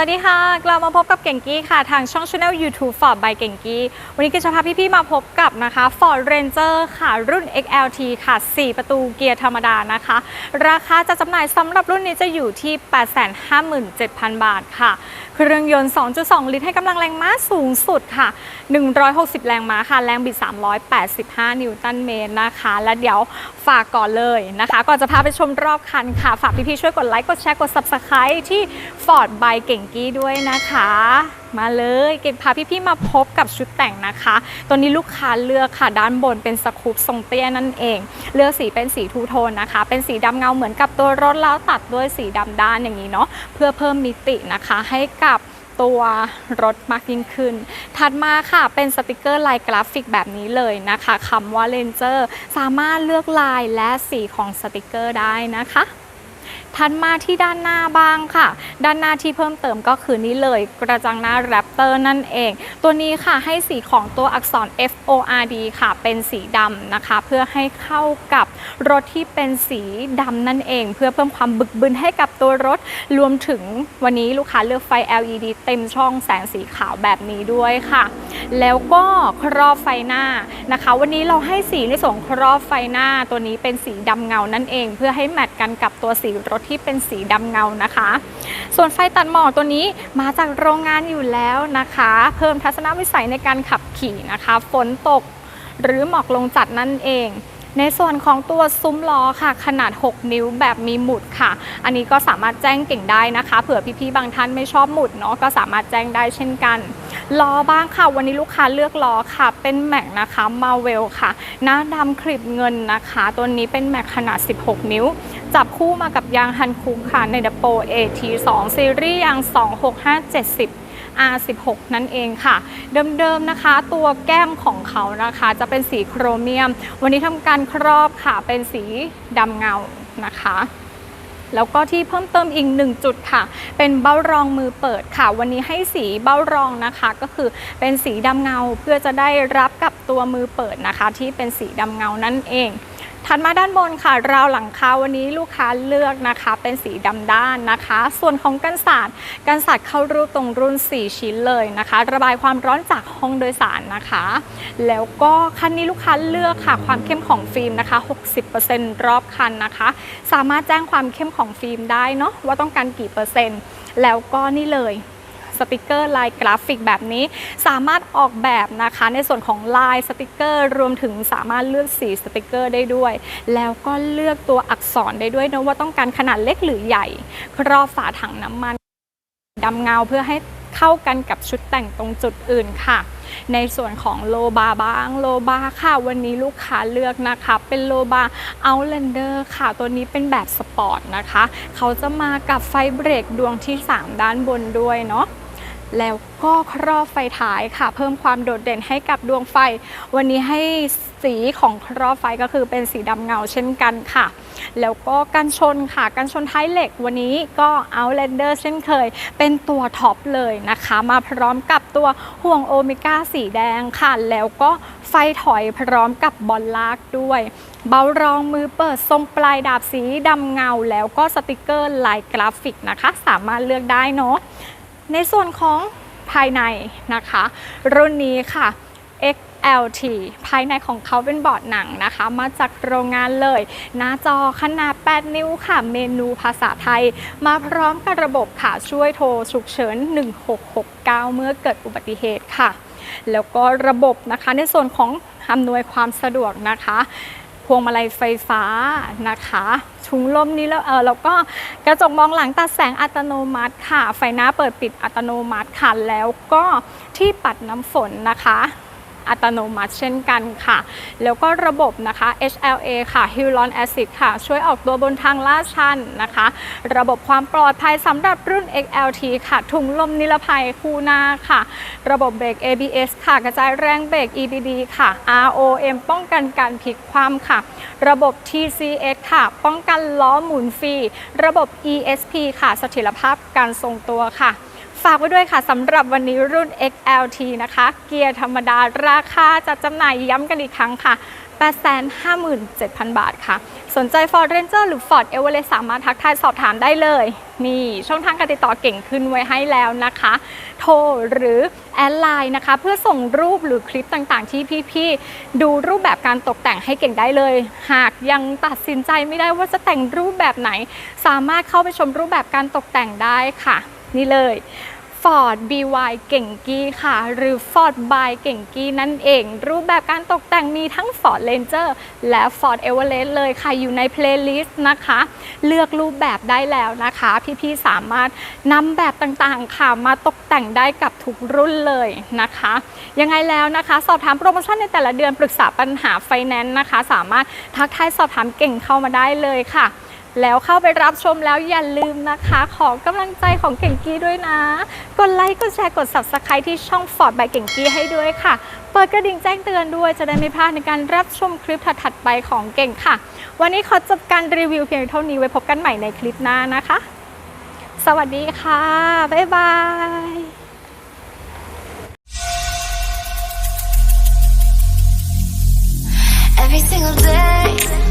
สวัสดีค่ะ กลับมาพบกับเก่งกี้ค่ะ ทางช่อง Channel YouTube Ford by เก่งกี้ วันนี้ก็จะพาพี่ๆมาพบกับนะคะ Ford Ranger ค่ะ รุ่น XLT ค่ะ 4 ประตูเกียร์ธรรมดานะคะ ราคาจะจำหน่ายสำหรับรุ่นนี้จะอยู่ที่ 857,000 บาทค่ะ เครื่องยนต์ 2.2 ลิตรให้กำลังแรงม้าสูงสุดค่ะ 160 แรงม้าค่ะ แรงบิด 385 นิวตันเมตรนะคะ และเดี๋ยวฝากก่อนเลยนะคะ ก่อนจะพาไปชมรอบคันค่ะ ฝากพี่ๆช่วยกดไลค์ กดแชร์ กด Subscribe ที่ Ford by เก่งกี้ด้วยนะคะ มาเลยเก็บพาพี่ๆมาพบกับชุดแต่งนะคะ ตัวนี้ลูกค้าเลือกค่ะด้านบนเป็นสกูปทรงเตี้ยนั่นเอง เลือกสีเป็นสีทูโทนนะคะ เป็นสีดำเงาเหมือนกับตัวรถแล้วตัดด้วยสีดำด้านอย่างนี้เนาะเพื่อเพิ่มมิตินะคะ ให้กับตัวรถมากยิ่งขึ้น ถัดมาค่ะเป็นสติกเกอร์ลายกราฟิกแบบนี้เลยนะคะคำว่าเลนเจอร์สามารถเลือกลายและสีของสติกเกอร์ได้นะคะ ถัดมาที่ด้านหน้าบ้างค่ะ ด้านหน้าที่เพิ่มเติมก็คือนี้เลย กระจังหน้าแรปเตอร์นั่นเอง ตัวนี้ค่ะให้สีของตัวอักษร F O R D ค่ะ เป็นสีดำนะคะ เพื่อให้เข้ากับรถที่เป็นสีดำนั่นเอง เพื่อเพิ่มความบึกบึนให้กับตัวรถ รวมถึงวันนี้ลูกค้าเลือกไฟ LED เต็มช่องแสงสีขาวแบบนี้ด้วยค่ะ แล้วก็ครอบไฟหน้านะคะ วันนี้เราให้สีในส่วนครอบไฟหน้าตัวนี้เป็นสีดำเงานั่นเอง เพื่อให้แมทกันกับตัวสีรถที่เป็นสีดำเงานะคะ ส่วนไฟตัดหมอกตัวนี้มาจากโรงงานอยู่แล้วนะคะ เพิ่มทัศนวิสัยในการขับขี่นะคะ ฝนตกหรือหมอกลงจัดนั่นเองในส่วนของตัวซุ้มล้อค่ะ ขนาด 6 นิ้วแบบมีหมุดค่ะ อันนี้ก็สามารถแจ้งเก่งได้นะคะ เผื่อพี่ๆบางท่านไม่ชอบหมุดเนาะก็สามารถแจ้งได้เช่นกัน ล้อบ้างค่ะ วันนี้ลูกค้าเลือกล้อค่ะ เป็นแม็กนะคะมาเวลค่ะ หน้าดำคลิปเงินนะคะ ตัวนี้เป็นแม็กขนาด 16 นิ้ว จับคู่มากับยางฮันคุกค่ะในดับโป AT2 ซีรีส์ยาง 26570 R16 นั่นเองค่ะ เดิมๆนะคะ ตัวแก้มของเขานะคะ จะเป็นสีโครเมียม วันนี้ทำการครอบค่ะเป็นสีดำเงานะคะ แล้วก็ที่เพิ่มเติมอีกหนึ่งจุดค่ะ เป็นเบ้ารองมือเปิดค่ะ วันนี้ให้สีเบ้ารองนะคะ ก็คือเป็นสีดำเงาเพื่อจะได้รับกับตัวมือเปิดนะคะ ที่เป็นสีดำเงานั่นเอง ถัดมาด้านบนค่ะ ราวหลังคาวันนี้ลูกค้าเลือกนะคะ เป็นสีดำด้านนะคะ ส่วนของกันศาสตร์กันศาสตร์เข้ารูปตรงรุ่น 4 ชิ้นเลยนะคะ ระบายความร้อนจากห้องโดยสารนะคะ แล้วก็คันนี้ลูกค้าเลือกค่ะ ความเข้มของฟิล์มนะคะ 60%รอบคันนะคะ สามารถแจ้งความเข้มของฟิล์มได้เนาะว่าต้องการกี่เปอร์เซ็นต์ แล้วก็นี่เลย สติกเกอร์ลายกราฟิกแบบนี้ สามารถออกแบบนะคะในส่วนของลายสติกเกอร์ รวมถึงสามารถเลือกสีสติกเกอร์ได้ด้วย แล้วก็เลือกตัวอักษรได้ด้วยนะว่าต้องการขนาดเล็กหรือใหญ่ ครอบฝาถังน้ำมันดำเงาเพื่อให้เข้ากันกับชุดแต่งตรงจุดอื่นค่ะ ในส่วนของโลบาบ้างโลบาค่ะ วันนี้ลูกค้าเลือกนะคะ เป็นโลบาเอาเลนเดอร์ค่ะ ตัวนี้เป็นแบบสปอร์ตนะคะ เขาจะมากับไฟเบรกดวงที่ 3 ด้านบนด้วยเนาะ แล้วก็ครอบไฟท้ายค่ะ เพิ่มความโดดเด่นให้กับดวงไฟ วันนี้ให้สีของครอบไฟก็คือเป็นสีดำเงาเช่นกันค่ะ แล้วก็กันชนค่ะ กันชนท้ายเหล็กวันนี้ก็ Outlander เช่นเคย เป็นตัวท็อปเลยนะคะ มาพร้อมกับตัวห่วงโอเมก้าสีแดงค่ะ แล้วก็ไฟถอยพร้อมกับบอลลากด้วย เบารองมือเปิดทรงปลายดาบสีดำเงา แล้วก็สติกเกอร์ลายกราฟิกนะคะ สามารถเลือกได้เนาะ ในส่วนของภายในนะคะ รุ่นนี้ค่ะ XLT ภายในของเขาเป็นบอร์ดหนังนะคะ มาจากโรงงานเลย หน้าจอขนาด 8 นิ้วค่ะ เมนูภาษาไทย มาพร้อมกับระบบค่ะ ช่วยโทรฉุกเฉิน 1669 เมื่อเกิดอุบัติเหตุค่ะ แล้วก็ระบบนะคะในส่วนของอำนวยความสะดวกนะคะ พวงมาลัยไฟฟ้านะคะถุงลมนี้แล้วเออแล้วก็กระจกมองหลังตัดแสงอัตโนมัติค่ะ ไฟหน้าเปิดปิดอัตโนมัติค่ะแล้วก็ที่ปัดน้ำฝนนะคะ อัตโนมัติเช่นกันค่ะ แล้วก็ระบบนะคะ HLA ค่ะ Hyaluronic Acid ค่ะ ช่วยออกตัวบนทางลาดชันนะคะ ระบบความปลอดภัยสำหรับรุ่น XLT ค่ะถุงลมนิรภัยคู่หน้าค่ะ ระบบเบรก ABS ค่ะ กระจายแรงเบรก EBD ค่ะ ROM ป้องกันการพลิกคว่ำค่ะ ระบบ TCS ค่ะ ป้องกันล้อหมุนฟรี ระบบ ESP ค่ะ เสถียรภาพการทรงตัวค่ะากไว้ด้วยค่ะสำหรับวันนี้รุ่น XLT นะคะ เกียร์ธรรมดาราคาจัดจำหน่ายย้ำกันอีกครั้งค่ะ 857,000 บาทค่ะ สนใจ Ford Ranger หรือ Ford Everest สามารถทักทายสอบถามได้เลย นี่ช่องทางการติดต่อเก่งขึ้นไว้ให้แล้วนะคะ โทรหรือแอดไลน์นะคะ เพื่อส่งรูปหรือคลิปต่างๆ ที่พี่ๆดูรูปแบบการตกแต่งให้เก่งได้เลย หากยังตัดสินใจไม่ได้ว่าจะแต่งรูปแบบไหน สามารถเข้าไปชมรูปแบบการตกแต่งได้ค่ะ นี่เลย Ford BY เก่งกี้ค่ะ หรือ Ford by เก่งกี้นั่นเอง รูปแบบการตกแต่งมีทั้ง Ford Ranger และ Ford Everest เลยค่ะ อยู่ใน playlist นะคะ เลือกรูปแบบได้แล้วนะคะ พี่ๆสามารถนำแบบต่างๆค่ะ มาตกแต่งได้กับทุกรุ่นเลยนะคะ ยังไงแล้วนะคะ สอบถามโปรโมชั่นในแต่ละเดือนปรึกษาปัญหาไฟแนนซ์นะคะ สามารถทักทายสอบถามเก่งเข้ามาได้เลยค่ะ แล้วเข้าไปรับชมแล้วอย่าลืมนะคะ ของกำลังใจของเก่งกี้ด้วยนะ กดไลค์กดแชร์กด subscribe ที่ช่อง Ford by เก่งกี้ให้ด้วยค่ะ เปิดกระดิ่งแจ้งเตือนด้วยจะได้ไม่พลาดในการรับชมคลิปถัดๆไปของเก่งค่ะ วันนี้ขอจบการรีวิวเพียงเท่านี้ไว้พบกันใหม่ในคลิปหน้านะคะ สวัสดีค่ะ บ๊ายบาย Every single day